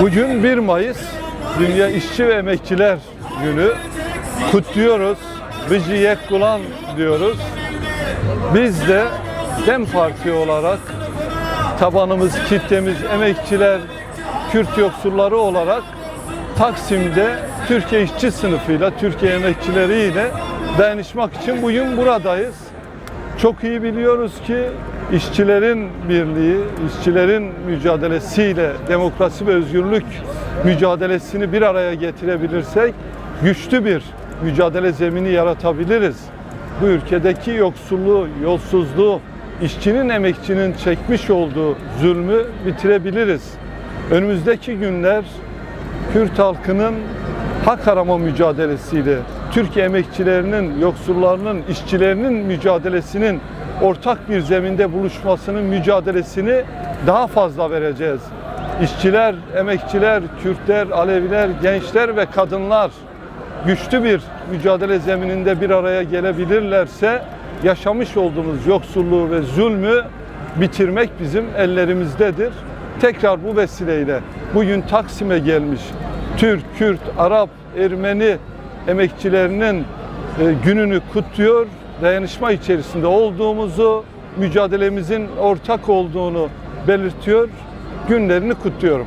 Bugün 1 Mayıs Dünya İşçi ve Emekçiler Günü. Kutluyoruz. Bıcı Yekkulan diyoruz. Biz de DEM Parti olarak tabanımız, kitlemiz, emekçiler, Kürt yoksulları olarak Taksim'de Türkiye işçi sınıfıyla, Türkiye emekçileriyle dayanışmak için bugün buradayız. Çok iyi biliyoruz ki işçilerin birliği, işçilerin mücadelesiyle demokrasi ve özgürlük mücadelesini bir araya getirebilirsek güçlü bir mücadele zemini yaratabiliriz. Bu ülkedeki yoksulluğu, yolsuzluğu, işçinin, emekçinin çekmiş olduğu zulmü bitirebiliriz. Önümüzdeki günler Kürt halkının hak arama mücadelesiyle, Türkiye emekçilerinin, yoksullarının, işçilerinin mücadelesinin ortak bir zeminde buluşmasının mücadelesini daha fazla vereceğiz. İşçiler, emekçiler, Kürtler, Aleviler, gençler ve kadınlar güçlü bir mücadele zemininde bir araya gelebilirlerse yaşamış olduğumuz yoksulluğu ve zulmü bitirmek bizim ellerimizdedir. Tekrar bu vesileyle bugün Taksim'e gelmiş Türk, Kürt, Arap, Ermeni emekçilerinin e, gününü kutluyor. Dayanışma içerisinde olduğumuzu, mücadelemizin ortak olduğunu belirtiyor. Günlerini kutluyorum.